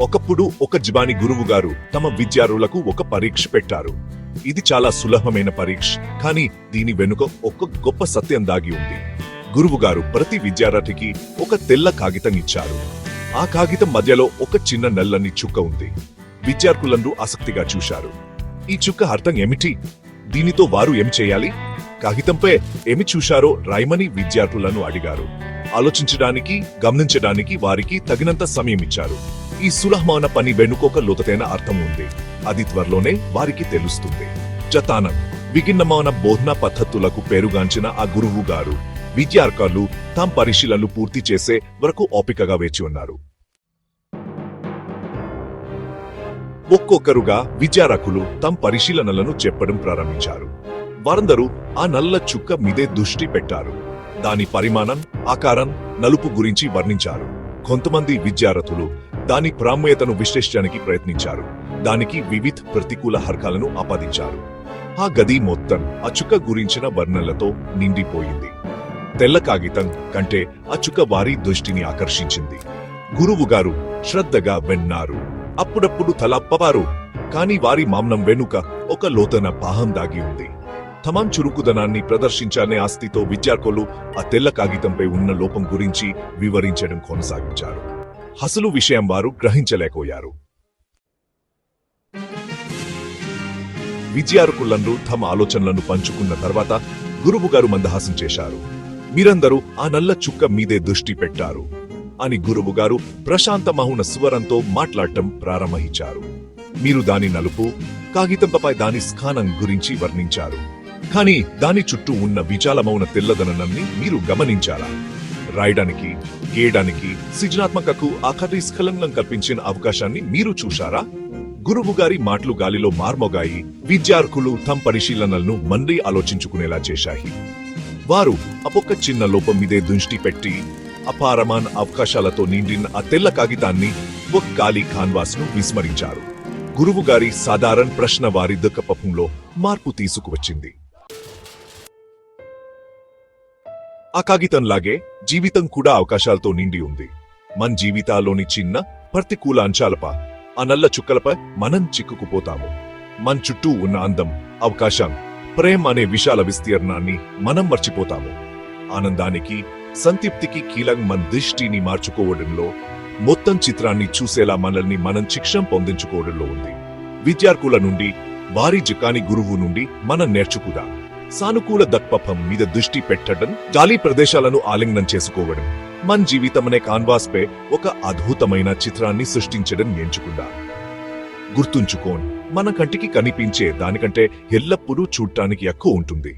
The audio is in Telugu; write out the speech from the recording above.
ఒకప్పుడు ఒక జిబాని గురువు గారు తమ విద్యార్థులకు ఒక పరీక్ష పెట్టారు. ఇది చాలా సులభమైన పరీక్ష కానీ దీని వెనుక ఒక గొప్ప సత్యం దాగి ఉంది. గురువుగారు ప్రతి విద్యార్థికి ఒక తెల్ల కాగితం ఇచ్చారు. ఆ కాగితం మధ్యలో ఒక చిన్న నల్లని చుక్క ఉంది. విద్యార్థులందరూ ఆసక్తిగా చూశారు. ఈ చుక్క అర్థం ఏమిటి? దీనితో వారు ఏం చేయాలి? కాగితంపై ఏమి చూశారో రాయమని విద్యార్థులను అడిగారు. ఆలోచించడానికి గమనించడానికి వారికి తగినంత సమయం ఇచ్చారు. ఈ సులభమైన పని వెనుకొక లోతైన అర్థం ఉంది. అది త్వరలోనే వారికి తెలుస్తుంది. చతానం విభిన్నమైన బోధన పద్ధతులకు పేరుగాంచిన ఆ గురువు గారు విద్యార్థులు తమ పరిశీలనలు పూర్తి చేసే వరకు ఓపికగా వేచి ఉన్నారు. ఒక్కొక్కరుగా విద్యారకులు తమ పరిశీలనలను చెప్పడం ప్రారంభించారు. వారందరూ ఆ నల్ల చుక్క మీదే దృష్టి పెట్టారు. దాని పరిమాణం ఆకారం నలుపు గురించి వర్ణించారు. కొంతమంది విద్యార్థులు దాని ప్రాముఖ్యతను విశ్లేషించడానికి ప్రయత్నించారు. దానికి వివిధ ప్రతికూల హర్కాలను ఆపాదించారు. ఆ గది మొత్తం అచుక గురించిన వర్ణనలతో నిండిపోయింది. తెల్ల కాగితం కంటే అచుక వారి దృష్టిని ఆకర్షించింది. గురువుగారు శ్రద్ధగా వెన్నారు. అప్పుడప్పుడు తలప్పవారు కాని వారి మామ్నం వెనుక ఒక లోతన పాహం దాగి ఉంది. తమాం చురుకుదనాన్ని ప్రదర్శించాలనే ఆస్తితో విద్యార్థులు ఆ తెల్ల కాగితంపై ఉన్న లోపం గురించి వివరించడం కొనసాగించారు. అసలు విషయం వారు గ్రహించలేకపోయారు. విద్యార్థులందరూ తమ ఆలోచనలను పంచుకున్న తర్వాత గురువుగారు మందహాసం చేశారు. మీరందరూ ఆ నల్ల చుక్క మీదే దృష్టి పెట్టారు అని గురువుగారు ప్రశాంత ప్రశాంతమహున స్వరంతో మాట్లాడటం ప్రారంభించారు. మీరు దాని నలుపు కాగితంపై దాని స్థానం గురించి వర్ణించారు. కానీ దాని చుట్టూ ఉన్న విశాలమౌన తెల్లదనాన్ని మీరు గమనించారా? రాయడానికి గేయడానికి సృజనాత్మకకు ఆఖరి స్ఖలనం కల్పించిన అవకాశాన్ని మీరు చూశారా? గురువు గారి మాటలు గాలిలో మార్మోగాయి విద్యార్థులు తమ పరిశీలనలను మళ్ళీ ఆలోచించుకునేలా చేశాయి. వారు అపొక్క చిన్న లోపం మీదే దృష్టి పెట్టి అపారమాన్ అవకాశాలతో నిండిన ఆ తెల్ల కాగితాన్ని ఒక ఖాళీ ఖాన్వాస్ను విస్మరించారు. గురువుగారి సాధారణ ప్రశ్న వారి దుఃఖపంలో మార్పు తీసుకువచ్చింది. ఆ కాగితంలాగే జీవితం కూడా అవకాశాలతో నిండి ఉంది. మన జీవితాల్లోని చిన్న ప్రతికూల అంశాలపై ఆ నల్ల చుక్కలపై మనం చిక్కుకుపోతాము. మన చుట్టూ ఉన్న అందం అవకాశం ప్రేమ అనే విశాల విస్తీర్ణాన్ని మనం మర్చిపోతాము. ఆనందానికి సంతృప్తికి కీలం మన దృష్టిని మార్చుకోవడంలో మొత్తం చిత్రాన్ని చూసేలా మనల్ని మనం శిక్షం పొందించుకోవడంలో ఉంది. విద్యార్థుల నుండి వారి జకాని గురువు నుండి మనం నేర్చుకుదాం. సానుకూల దక్పపం మీద దృష్టి పెట్టడం జాలి ప్రదేశాలను ఆలింగనం చేసుకోవడం. మన జీవితం అనే కాన్వాస్ పై ఒక అద్భుతమైన చిత్రాన్ని సృష్టించడం ఎంచుకుందాం గుర్తుంచుకోండి మన కంటికి కనిపించే దానికంటే ఎల్లప్పుడూ చూడటానికి ఎక్కువ ఉంటుంది.